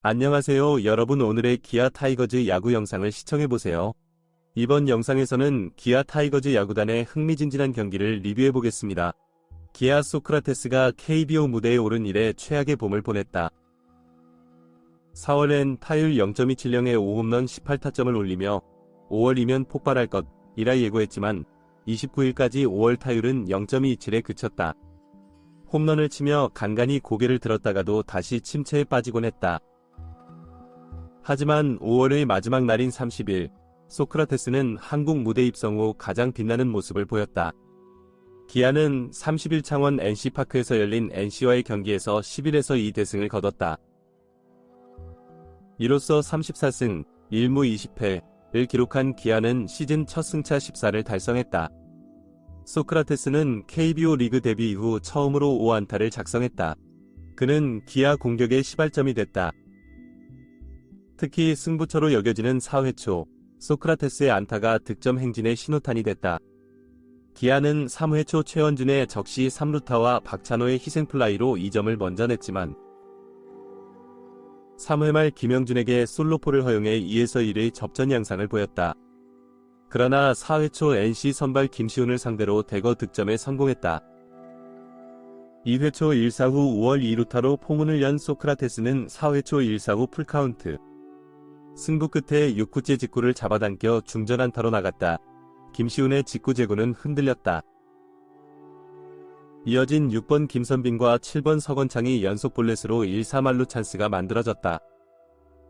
안녕하세요 여러분 오늘의 기아 타이거즈 야구 영상을 시청해보세요. 이번 영상에서는 기아 타이거즈 야구단의 흥미진진한 경기를 리뷰해보겠습니다. 기아 소크라테스가 KBO 무대에 오른 이래 최악의 봄을 보냈다. 4월엔 타율 0.27령의 5홈런 18타점을 올리며 5월이면 폭발할 것이라 예고했지만 29일까지 5월 타율은 0.27에 그쳤다. 홈런을 치며 간간히 고개를 들었다가도 다시 침체에 빠지곤 했다. 하지만 5월의 마지막 날인 30일, 소크라테스는 한국 무대 입성 후 가장 빛나는 모습을 보였다. 기아는 30일 창원 NC파크에서 열린 NC와의 경기에서 11에서 2대승을 거뒀다. 이로써 34승, 1무 20패를 기록한 기아는 시즌 첫 승차 14를 달성했다. 소크라테스는 KBO 리그 데뷔 이후 처음으로 5안타를 작성했다. 그는 기아 공격의 시발점이 됐다. 특히 승부처로 여겨지는 4회 초 소크라테스의 안타가 득점 행진의 신호탄이 됐다. 기아는 3회 초 최원준의 적시 3루타와 박찬호의 희생플라이로 2점을 먼저 냈지만 3회 말 김영준에게 솔로포를 허용해 2에서 1의 접전 양상을 보였다. 그러나 4회 초 NC 선발 김시훈을 상대로 대거 득점에 성공했다. 2회 초 1사 후 5월 2루타로 포문을 연 소크라테스는 4회 초 1사 후 풀카운트. 승부 끝에 6구째 직구를 잡아당겨 중전안타로 나갔다. 김시훈의 직구 제구는 흔들렸다. 이어진 6번 김선빈과 7번 서건창이 연속 볼넷으로 1-4말루 찬스가 만들어졌다.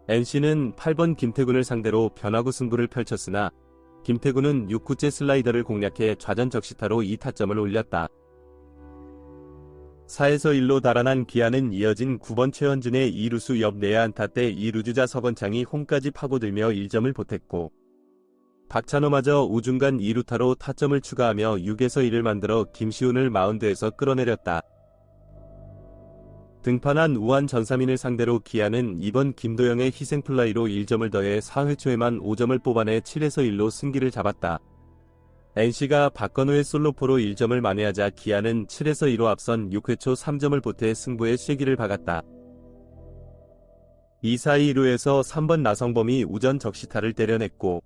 NC는 8번 김태군을 상대로 변화구 승부를 펼쳤으나 김태군은 6구째 슬라이더를 공략해 좌전 적시타로 2타점을 올렸다. 4에서 1로 달아난 기아는 이어진 9번 최원준의 2루수 옆 내야안타 때 2루주자 서건창이 홈까지 파고들며 1점을 보탰고 박찬호마저 우중간 2루타로 타점을 추가하며 6에서 1을 만들어 김시훈을 마운드에서 끌어내렸다. 등판한 우한 전사민을 상대로 기아는 이번 김도영의 희생플라이로 1점을 더해 4회 초에만 5점을 뽑아내 7에서 1로 승기를 잡았다. NC가 박건우의 솔로포로 1점을 만회하자 기아는 7에서 2로 앞선 6회 초 3점을 보태 승부의 쐐기를 박았다. 2-4 2 루에서 3번 나성범이 우전 적시타를 때려냈고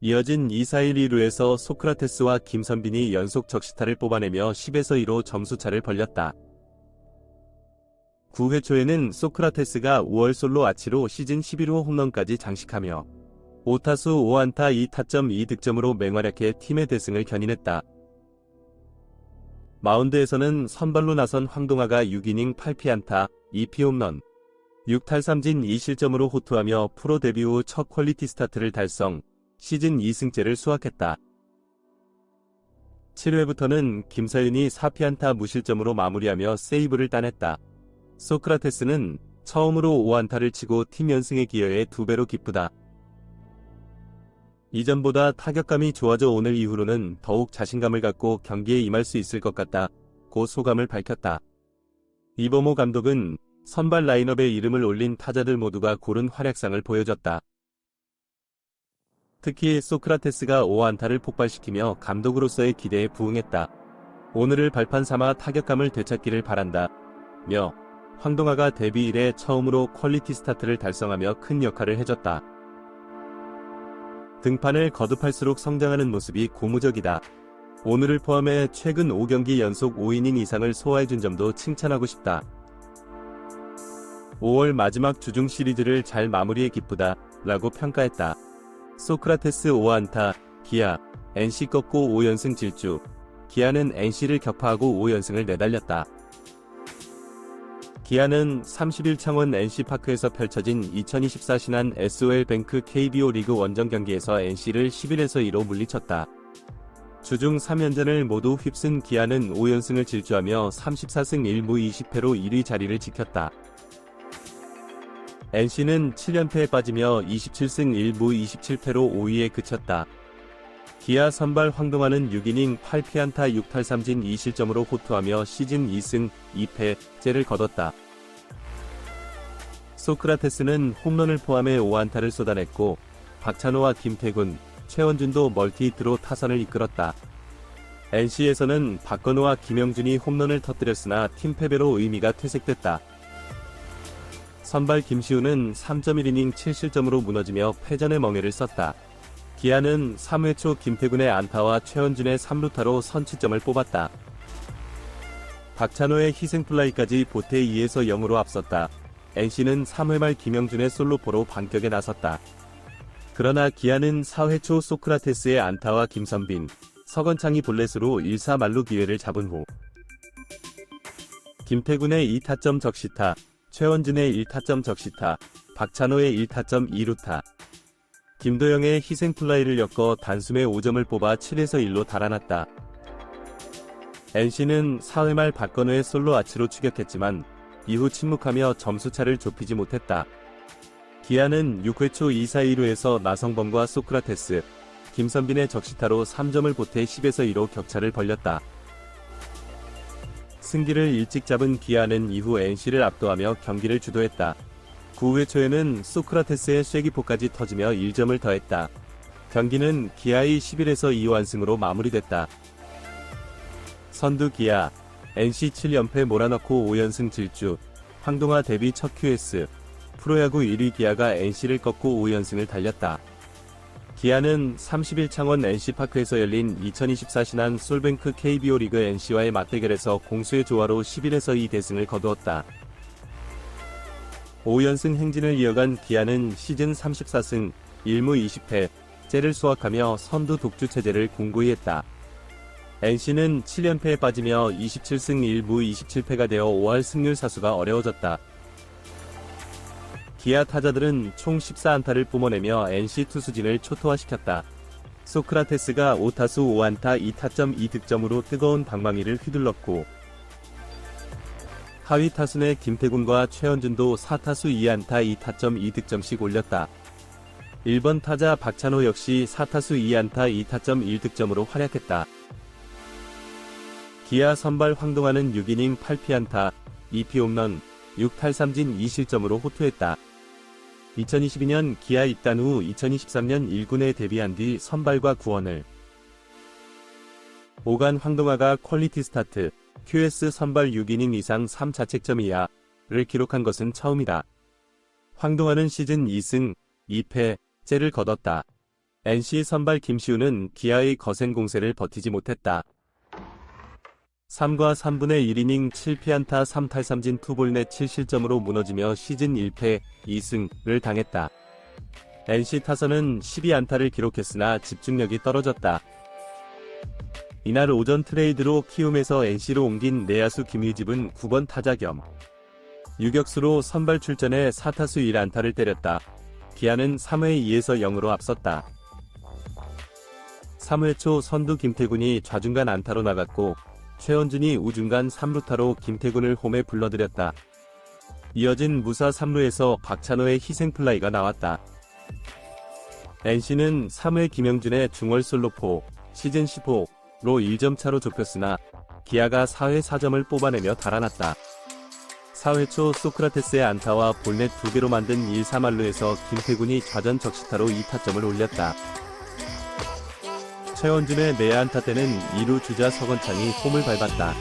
이어진 2-4-1 2루에서 소크라테스와 김선빈이 연속 적시타를 뽑아내며 10에서 2로 점수차를 벌렸다. 9회 초에는 소크라테스가 5월 솔로 아치로 시즌 11호 홈런까지 장식하며 5타수 5안타 2타점 2득점으로 맹활약해 팀의 대승을 견인했다. 마운드에서는 선발로 나선 황동아가 6이닝 8피안타 2피 홈런 6탈삼진 2실점으로 호투하며 프로 데뷔 후 첫 퀄리티 스타트를 달성 시즌 2승째를 수확했다. 7회부터는 김서윤이 4피안타 무실점으로 마무리하며 세이브를 따냈다. 소크라테스는 처음으로 5안타를 치고 팀 연승에 기여해 두 배로 기쁘다. 이전보다 타격감이 좋아져 오늘 이후로는 더욱 자신감을 갖고 경기에 임할 수 있을 것 같다. 고 소감을 밝혔다. 이범호 감독은 선발 라인업에 이름을 올린 타자들 모두가 고른 활약상을 보여줬다. 특히 소크라테스가 5안타를 폭발시키며 감독으로서의 기대에 부응했다. 오늘을 발판 삼아 타격감을 되찾기를 바란다. 며 황동아가 데뷔 이래 처음으로 퀄리티 스타트를 달성하며 큰 역할을 해줬다. 등판을 거듭할수록 성장하는 모습이 고무적이다. 오늘을 포함해 최근 5경기 연속 5이닝 이상을 소화해준 점도 칭찬하고 싶다. 5월 마지막 주중 시리즈를 잘 마무리해 기쁘다. 라고 평가했다. 소크라테스 5안타, 기아, NC 꺾고 5연승 질주. 기아는 NC를 격파하고 5연승을 내달렸다. 기아는 30일 창원 NC파크에서 펼쳐진 2024 신한 SOL뱅크 KBO 리그 원정 경기에서 NC를 11에서 2로 물리쳤다. 주중 3연전을 모두 휩쓴 기아는 5연승을 질주하며 34승 1무 20패로 1위 자리를 지켰다. NC는 7연패에 빠지며 27승 1무 27패로 5위에 그쳤다. 기아 선발 황동환은 6이닝 8피안타 6탈삼진 2실점으로 호투하며 시즌 2승 2패째를 거뒀다. 소크라테스는 홈런을 포함해 5안타를 쏟아냈고 박찬호와 김태군, 최원준도 멀티히트로 타선을 이끌었다. NC에서는 박건우와 김영준이 홈런을 터뜨렸으나 팀 패배로 의미가 퇴색됐다. 선발 김시우는 3.1이닝 7실점으로 무너지며 패전의 멍해를 썼다. 기아는 3회 초 김태군의 안타와 최원준의 3루타로 선취점을 뽑았다. 박찬호의 희생플라이까지 보태 2에서 0으로 앞섰다. NC는 3회 말 김영준의 솔로포로 반격에 나섰다. 그러나 기아는 4회 초 소크라테스의 안타와 김선빈, 서건창이 볼넷으로 1사 말루 기회를 잡은 후 김태군의 2타점 적시타, 최원준의 1타점 적시타, 박찬호의 1타점 2루타, 김도영의 희생 플라이를 엮어 단숨에 5점을 뽑아 7에서 1로 달아났다. NC는 4회 말 박건우의 솔로 아치로 추격했지만 이후 침묵하며 점수차를 좁히지 못했다. 기아는 6회 초 2사 2루에서 나성범과 소크라테스, 김선빈의 적시타로 3점을 보태 10에서 2로 격차를 벌렸다. 승기를 일찍 잡은 기아는 이후 NC를 압도하며 경기를 주도했다. 9회 초에는 소크라테스의 쐐기포까지 터지며 1점을 더했다. 경기는 기아의 11에서 2완승으로 마무리됐다. 선두 기아, NC 7연패 몰아넣고 5연승 질주, 황동아 데뷔 첫 QS, 프로야구 1위 기아가 NC를 꺾고 5연승을 달렸다. 기아는 30일 창원 NC파크에서 열린 2024 신한 솔뱅크 KBO 리그 NC와의 맞대결에서 공수의 조화로 11에서 2 대승을 거두었다. 5연승 행진을 이어간 기아는 시즌 34승 1무 20패, 째를 수확하며 선두 독주 체제를 공고히 했다. NC는 7연패에 빠지며 27승 1무 27패가 되어 5할 승률 사수가 어려워졌다. 기아 타자들은 총 14안타를 뿜어내며 NC 투수진을 초토화시켰다. 소크라테스가 5타수 5안타 2타점 2득점으로 뜨거운 방망이를 휘둘렀고 하위 타순의 김태군과 최현준도 4타수 2안타 2타점 2득점씩 올렸다. 1번 타자 박찬호 역시 4타수 2안타 2타점 1득점으로 활약했다. 기아 선발 황동환은 6이닝 8피안타, 2피 홈런, 6탈삼진 2실점으로 호투했다. 2022년 기아 입단 후 2023년 1군에 데뷔한 뒤 선발과 구원을 오간 황동아가 퀄리티 스타트, QS 선발 6이닝 이상 3자책점 이하를 기록한 것은 처음이다. 황동아는 시즌 2승, 2패, 째를 거뒀다. NC 선발 김시우는 기아의 거센 공세를 버티지 못했다. 3과 3분의 1이닝 7피안타 3탈삼진 투볼넷 7실점으로 무너지며 시즌 1패 2승을 당했다. NC 타선은 12안타를 기록했으나 집중력이 떨어졌다. 이날 오전 트레이드로 키움에서 NC로 옮긴 내야수 김유집은 9번 타자 겸 유격수로 선발 출전해 4타수 1안타를 때렸다. 기아는 3회 2에서 0으로 앞섰다. 3회 초 선두 김태군이 좌중간 안타로 나갔고 최원준이 우중간 3루타로 김태군을 홈에 불러들였다. 이어진 무사 3루에서 박찬호의 희생플라이가 나왔다. NC는 3회 김영준의 중월 솔로포 시즌 15로 1점 차로 좁혔으나 기아가 4회 4점을 뽑아내며 달아났다. 4회 초 소크라테스의 안타와 볼넷 2개로 만든 1-3할루에서 김태군이 좌전 적시타로 2타점을 올렸다. 최원준의 내야 안타 때는 2루 주자 서건창이 홈을 밟았다.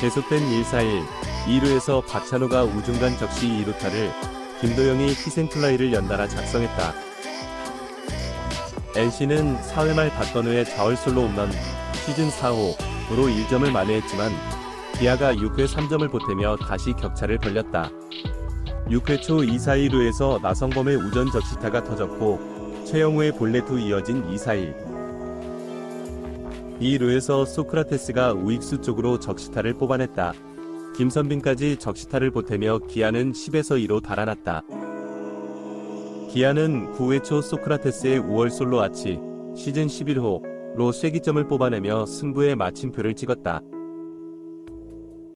계속된 1-4-1, 2루에서 박찬호가 우중간 적시 2루타를 김도영이 희생플라이를 연달아 작성했다. NC는 4회 말 박건우의 자월솔로 홈런 시즌 4호로 1점을 만회했지만 기아가 6회 3점을 보태며 다시 격차를 벌렸다. 6회 초 2-4-1루에서 나성범의 우전 적시타가 터졌고 최영우의 볼넷 후 이어진 2-4-1. 2루에서 소크라테스가 우익수 쪽으로 적시타를 뽑아냈다. 김선빈까지 적시타를 보태며 기아는 10에서 2로 달아났다. 기아는 9회 초 소크라테스의 5월 솔로 아치 시즌 11호로 쐐기점을 뽑아내며 승부의 마침표를 찍었다.